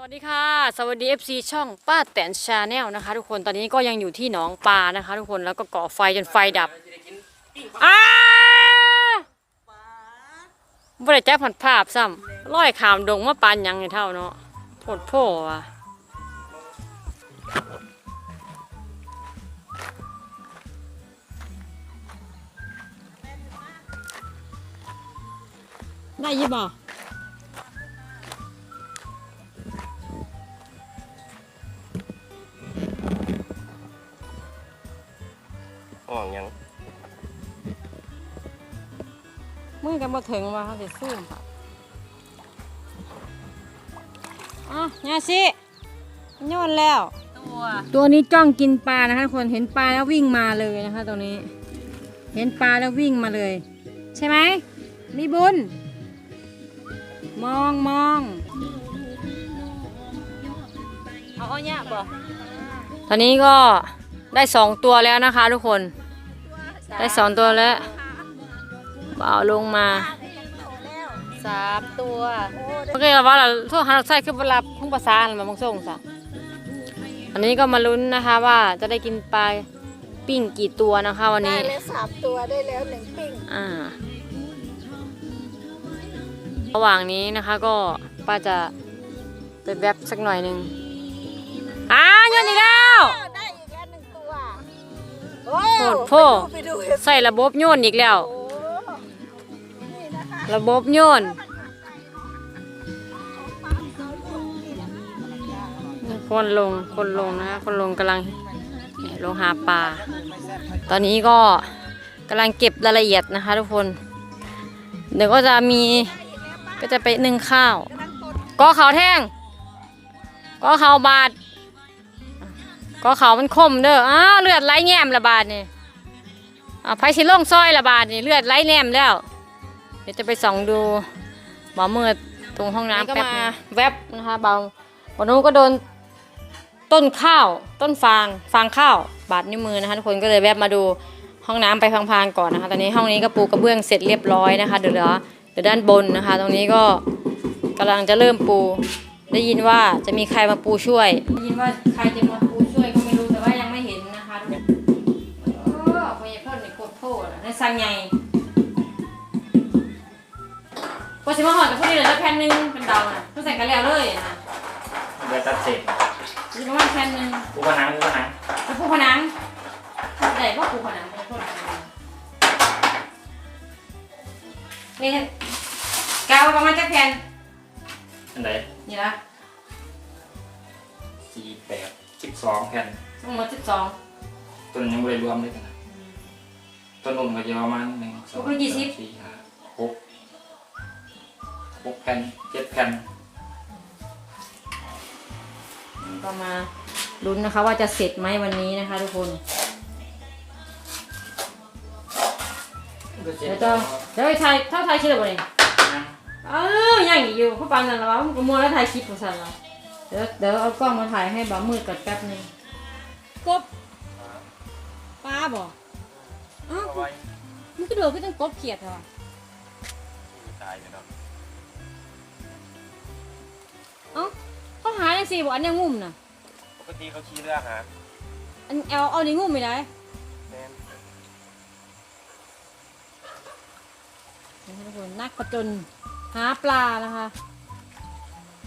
สวัสดีค่ะ สวัสดี FC ช่องป้าแตนชาแนลนะคะ ทุกคนตอนนี้ก็ยังอยู่ที่หนองปลานะคะ ทุกคนแล้วก็ก่อไฟจนไฟดับอ้าบ่ได้แจ้ผ่อนภาพซ้ำร้อยขามดงมาปานยังไงเท่าเนาะโพดโพว่ะได้ยี่บ่ อ่องยังมือกันมาถึงว่าเขาจะสู้ค่ะอะยาสิโยนแล้ว ตัวตัวนี้จ้องกินปลานะคะทุกคนเห็นปลาแล้ววิ่งมาเลยนะคะตัวนี้ เห็นปลาแล้ววิ่งมาเลย ใช่ไหมมีบุญ มองมองเอาเอาเนี่ยบ่ตอนนี้ก็ได้สองตัวแล้วนะคะทุกคน ได้สองตัวแล้วเบาลงมาสามตัวโอเคเราว่าเราโทษหาเราใส่คือเวลาพุ่งภาษาอะไรมาบางส่งซะอันนี้ก็มาลุ้นนะคะว่าจะได้กินปลาปิ้งกี่ตัวนะคะวันได้นี้แล้วสามตัวได้แล้วหนึ่งปิ้งอ่า ระหว่างนี้นะคะก็ป้าจะไปแวบสักหน่อยหนึ่ง โอ้โหดโพไปดูไปดูใส่ระบบโยนอีกแล้วโอ้นี่นะคะระบบโยนคนลงคนลงนะคะคนลงกำลังลงหาปลา ตอนนี้ก็กำลังเก็บรายละเอียดนะคะทุกคน เดี๋ยวก็จะมีก็จะไปนึ่งข้าว ก็เขาวแท่ง ก็เขาวบาด ก็เขาวมันคมเด้ออ้าวเลือดไหลแง้มละบาดนี่อ่าไผสิลงซอยละบาดนี่เลือดไหลแนมแล้ว เดี๋ยวจะไปส่องดูหมอมืดตรงห้องน้ำแป๊บนึงแวบนะคะเบาวันนู้นก็โดนต้นข้าวต้นฟางฟางข้าวบาดนิ้วมือนะคะทุกคนก็เลยแวบมาดูห้องน้ำไปพังๆก่อนนะคะตอนนี้ห้องนี้ก็ปูกระเบื้องเสร็จเรียบร้อยนะคะเดี๋ยวเหลือเดี๋ยวด้านบนนะคะ ตรงนี้ก็กำลังจะเริ่มปู ได้ยินว่าจะมีใครมาปูช่วยได้ยินว่าใครจะมา สังไงพอสิมาหอดกับพวกนี้เหลือแผ่นหนึงเป็นเดาน่ะต้องใส่กันแล้วเลยนะเดือดตัดเสร็จมีประมาณแผ่นหนึงกูผนังกูผนังแล้วปูผนังใหญ่ก็ปูผนังเป็นคนนี่กาวประมาณจักแผ่นอันไหนนี่ละสี่แปดสิบสองแผ่นทั้งหมดสิบสองต้นยังไม่ได้รวมเลยกันนะ ต้นนุ่มก็จะประมาณหนึ่งสองสามสี่ห้าหกหกแผ่นเจ็ดแผ่นก็มาลุ้นนะคะว่าจะเสร็จไหมวันนี้นะคะ ทุกคนเดี๋ยวจะเดี๋ยวไปถ่ายเท่าถ่ายคลิปเลยบ่นี่เออยังอีกอยู่เพราะปานนั้นแล้วมันก็มัวแล้วถ่ายคลิปของฉันแล้วเดี๋ยวเดี๋ยวเอากล้องมาถ่ายให้บ่าวมืดก่อนแป๊บหนึงกบปลาบ่อ้าวมันก็โดดก็ต้องกบเขียดเหรอตายเลยเนาะเอ้าเขาหาจังซี่บ่อันเนี้ยงุ่มน่ะ ปกติเขาขี่เรือหาอันเอาเอานี่งุ่มไม่ได้แมนนะคะทุกคนนักประจนหาปลานะคะ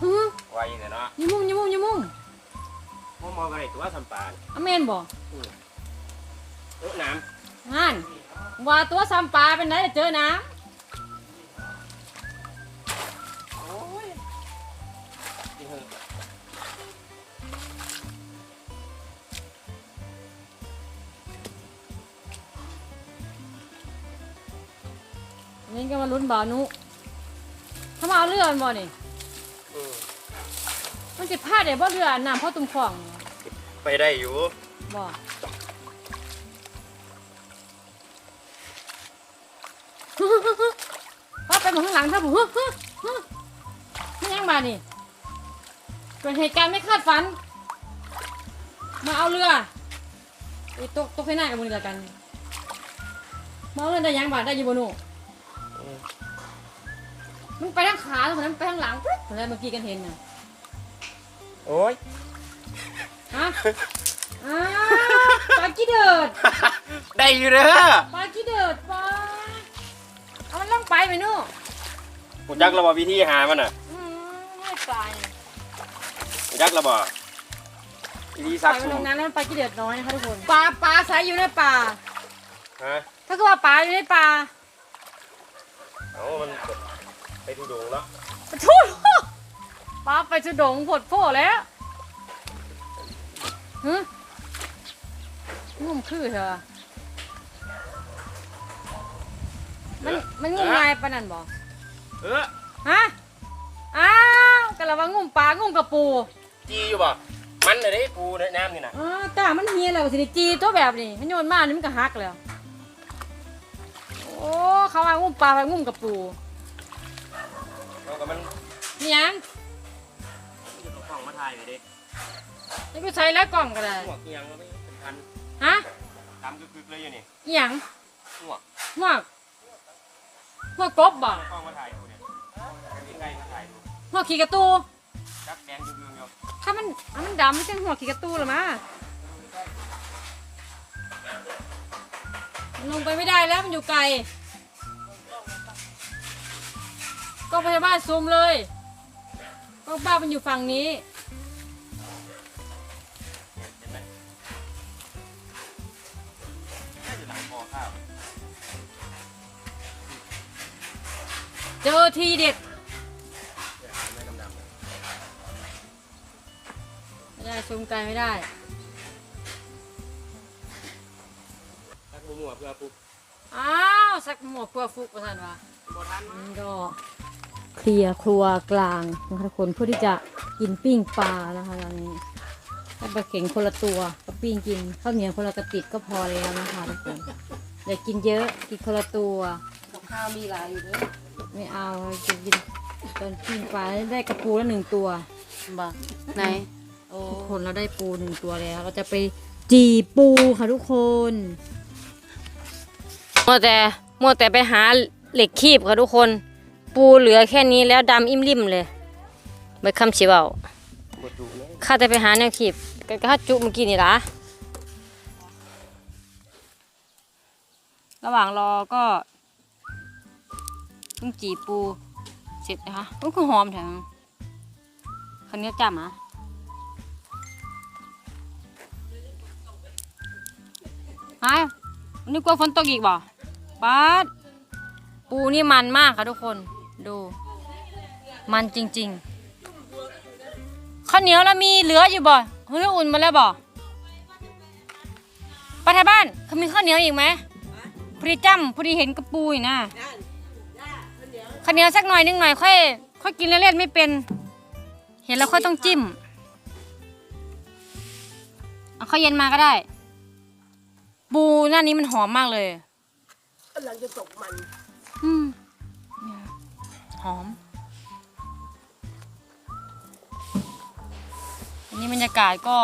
ฮึไวเลยเนาะยมุ่งยมุ่งยมุ่งมองมองกันตัวสัมปานอเมนบ่โอ้น้งานว่าตัวซ้ำปลาเป็นไหนเจอน้ำโอ้ยนี่เหอะำอันนี้ก็มาลุ้นบ่าวนุถ้ามาเอาเรือมันบ่นี่อืมมันสิพลาดได้บ่เรือน้ำเพราะตุ้มของ ไปได้อยู่บ่ หมองข้างหลังถ้าผมฮึฮึฮึไม่ยังมานี่เกิดเหตุการณ์ไม่คาดฝัน มาเอาเรือไอ้ตกตกให้หน้ากับมึงเดียวกันมาเอาเรือได้ยังบาทได้อยูบนูมันไปทางขาแล้วคนนั้นไปทางหลังปุ๊บคนนั้นเมื่อกี้กันเห็นน่ะโอ้ยฮะอ้าวปลากี้เดิดได้อยู่เด้อปลากี้เดิดปลาเอามันล่องไปไหมนู่ กูจักระบอวิธีหามันอะอืมไม่ตายกูจักระบอวิธีปซัล่อกยมันสูลงงน้ำแล้วมันปลากี้เดิดน้อยนะคะทุกคนปลาปลาใสอยู่ในป่า ฮะถ้าคือว่าปลาอยู่ในป่าเอามันไปดูดงแล้วปะทุปลาไปจุดงผดโผแล้วฮึงุ่มคือเถอะมันมันงุ่มง่ายปะนั่นบอก เออฮะ อ้าวกะละว่างุ่มปลางุ่มกระปูจีอยู่บ่ มันเลยเด้ปูในน้ำนี่นะอ่าตามันเฮียแล้วสิได้จีตัวแบบนี้มันโยนมานี่มันก็หักแล้ว โอ้ เขาว่างุ่มปลาว่างุ่มกระปูเอากับมันนี่หยังเอากล้องมาถ่ายไปดินี่ก็ใช้แล้วกล่องก็ได้หัวเกียงก็ไม่เป็นพันฮะตามกึกๆเลยอยู่นี่นี่หยังหัวหัวหัวกบบ่เอากล้องมาถ่ายดูเนี่ย ใกล้ๆมาถ่ายดูหัวขี้กระตูจักแดงกึ่งๆอยู่ถ้ามันอะมันดำไม่ใช่หัวขี้กระตูหรอมามันลงไปไม่ได้แล้วมันอยู่ไกลก็พยาบาลซูมเลยก็บ้านมันอยู่ฝั่งนี้เห็นไหมน่าจะหลังคอข้าวเจอทีเด็ด ไม่ได้ซูมไกลไม่ได้ตักมัวๆเพื่อปุ๊บอ้าวสักหมวกเพื่อฟุกประธานวะบ่ทันนี่ก็เคลียร์ครัวกลางนะคะทุกคนเพื่อที่จะกินปิ้งปลานะคะตอนนี้ถ้าปลาเข็งคนละตัวก็ปิ้งกินข้าวเหนียวคนละกระติดก็พอแล้วนะคะทุกคนอย่ากินเยอะกินคนละตัวกับข้าวมีหลายอยู่ด้วยไม่เอากินกินตอนปิ้งปลาได้กระปูละหนึ่งตัวบ่ไหนโอ้ ทุกคนเราได้ปูหนึ่งตัวแล้ว เราจะไปจีปูค่ะทุกคนมัวแต่มัวแต่ไปหาเหล็กคีบค่ะทุกคน ปูเหลือแค่นี้แล้วดำอิ่มริมเลยไปคำชิเบาบ่จุเลยข้าแต่ไปหาแนวขีบก็ข้าจุเมื่อกี้นี่ละระหว่างรอก็ต้องจีปูเสร็จนะคะโอ้ยคือหอมแถมคันนี้จำอะ ไอ้วันนี้กลัวฝนตกอีกบ่ป๊าดปูนี่มันมากค่ะทุกคน ดู มันจริงๆ ข้าวเหนียวแล้วมีเหลืออยู่บ่เฮ้ยอุ่นมาแล้วบ่ป้าไทยบ้านเขามีข้าวเหนียวอีกไหมพอดีจ้ำพอดีเห็นกระปูอีกนะข้าวเหนียวสักหน่อยนึงหน่อยค่อยค่อยกินเล่นๆไม่เป็น เห็นแล้วค่อยต้องจิ้ม เอาข้าวเย็นมาก็ได้ ปูหน้านี้มันหอมมากเลยกำลังจะตกมัน อืมเนี่ยหอม อันนี้บรรยากาศก็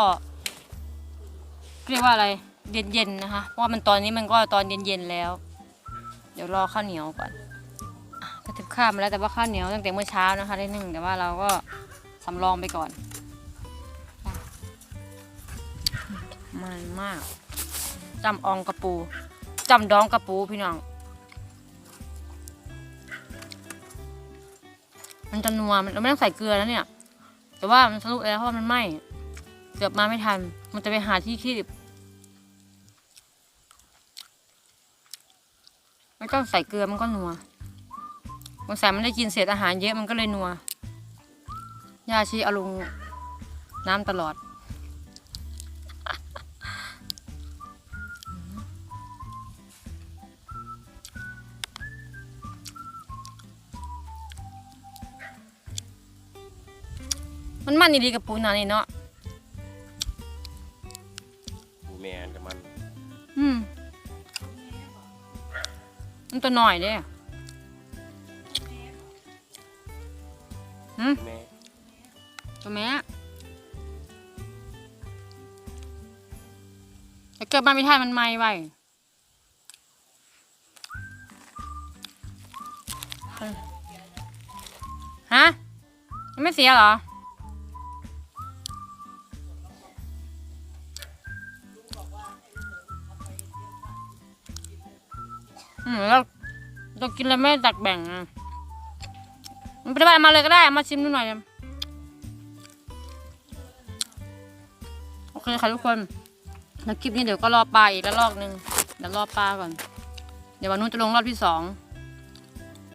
เรียกว่าอะไร เย็นๆนะคะ เพราะว่ามันตอนนี้มันก็ตอนเย็นๆแล้ว เดี๋ยวรอข้าวเหนียวก่อนอะก็ถึงข้ามมาแล้วแต่ว่าข้าวเหนียวตั้งแต่เมื่อเช้านะคะได้หนึ่งแต่ว่าเราก็สำรองไปก่อนอะมันมาก จำอองกระปูจำดองกระปูพี่น้อง มันจะนัวมันเราไม่ต้องใส่เกลือแล้วเนี่ย แต่ว่ามันทะลุแล้วเพราะมันไหม้เกือบมาไม่ทัน มันจะไปหาที่คีบไม่ต้องใส่เกลือมันก็นัวบางสายมันได้กินเศษอาหารเยอะมันก็เลยนัว ยาชีเอาลงน้ำตลอด มันมันดีๆกับปูนานี่เนาะปูแมนกับมัน อืมมันตัวหน่อยเด้หืมแม่ตัวแม่แต่เกิดมาไม่ทันมันไหม้ไว้เออฮะ ยังไม่เสียเหรอ แล้วเรากินแล้วไม่ตักแบ่งอะมันไม่ได้ว่ามาเลยก็ได้ มาชิมดูหน่อย โอเคค่ะทุกคน แล้วคลิปนี้เดี๋ยวก็รอปลาอีกแล้วรอบนึง เดี๋ยวรอปลาก่อน เดี๋ยววันนู้นจะลงรอบที่สอง